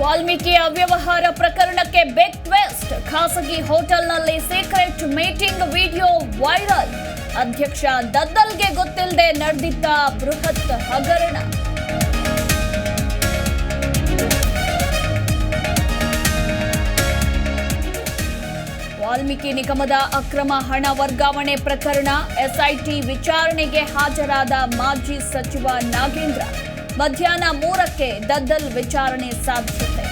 ವಾಲ್ಮೀಕಿ ಅವ್ಯವಹಾರ ಪ್ರಕರಣಕ್ಕೆ ಬೆಕ್ ಟ್ವೆಸ್ಟ್ ಖಾಸಗಿ ಹೋಟೆಲ್ನಲ್ಲಿ ಸೀಕ್ರೆಟ್ ಮೀಟಿಂಗ್ ವಿಡಿಯೋ ವೈರಲ್ ಅಧ್ಯಕ್ಷ ದದ್ದಲ್ಗೆ ಗೊತ್ತಿಲ್ಲದೆ ನಡೆದಿದ್ದ ಬೃಹತ್ ಹಗರಣ. ವಾಲ್ಮೀಕಿ ನಿಗಮದ ಅಕ್ರಮ ಹಣ ವರ್ಗಾವಣೆ ಪ್ರಕರಣ, ಎಸ್ಐಟಿ ವಿಚಾರಣೆಗೆ ಹಾಜರಾದ ಮಾಜಿ ಸಚಿವ ನಾಗೇಂದ್ರ. ಮಧ್ಯಾಹ್ನ ಮೂರಕ್ಕೆ ದದ್ದಲ್ ವಿಚಾರಣೆ ಸಾಧ್ಯತೆ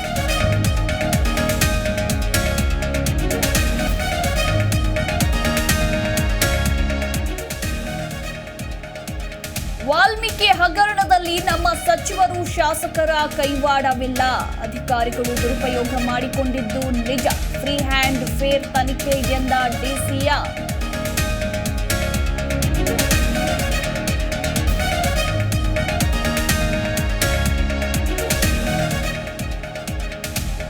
ವಾಲ್ಮೀಕಿ ಹಗರಣದಲ್ಲಿ ನಮ್ಮ ಸಚಿವರು ಶಾಸಕರ ಕೈವಾಡವಿಲ್ಲ. ಅಧಿಕಾರಿಗಳು ದುರುಪಯೋಗ ಮಾಡಿಕೊಂಡಿದ್ದು ನಿಜ. ಫ್ರೀ ಹ್ಯಾಂಡ್ ಫೇರ್ ತನಿಖೆ ಎಂದ ಡಿಸಿಆರ್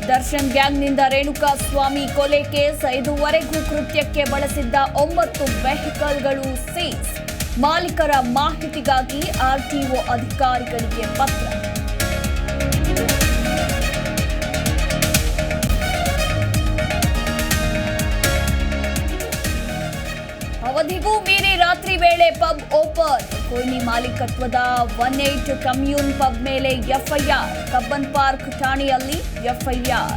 ದರ್ಶನ್ ಗ್ಯಾಂಗ್ನಿಂದ ರೇಣುಕಾ ಸ್ವಾಮಿ ಕೊಲೆ ಕೇಸ್ ಐದುವರೆಗೂ ಕೃತ್ಯಕ್ಕೆ ಬಳಸಿದ್ದ ಒಂಬತ್ತು ವೆಹಿಕಲ್ಗಳು ಸೀಸ್. ಮಾಲೀಕರ ಮಾಹಿತಿಗಾಗಿ ಆರ್ಟಿಒ ಅಧಿಕಾರಿಗಳಿಗೆ ಪತ್ರ. ಅವಧಿಗೂ ಮೀರಿ ರಾತ್ರಿ ವೇಳೆ ಪಬ್ ಓಪನ್. ಕೊಹ್ಲಿ ಮಾಲೀಕತ್ವದ ಒನ್ ಏಟ್ ಕಮ್ಯೂನ್ ಪಬ್ ಮೇಲೆ ಎಫ್ಐಆರ್. ಕಬ್ಬನ್ ಪಾರ್ಕ್ ಠಾಣೆಯಲ್ಲಿ ಎಫ್ಐಆರ್.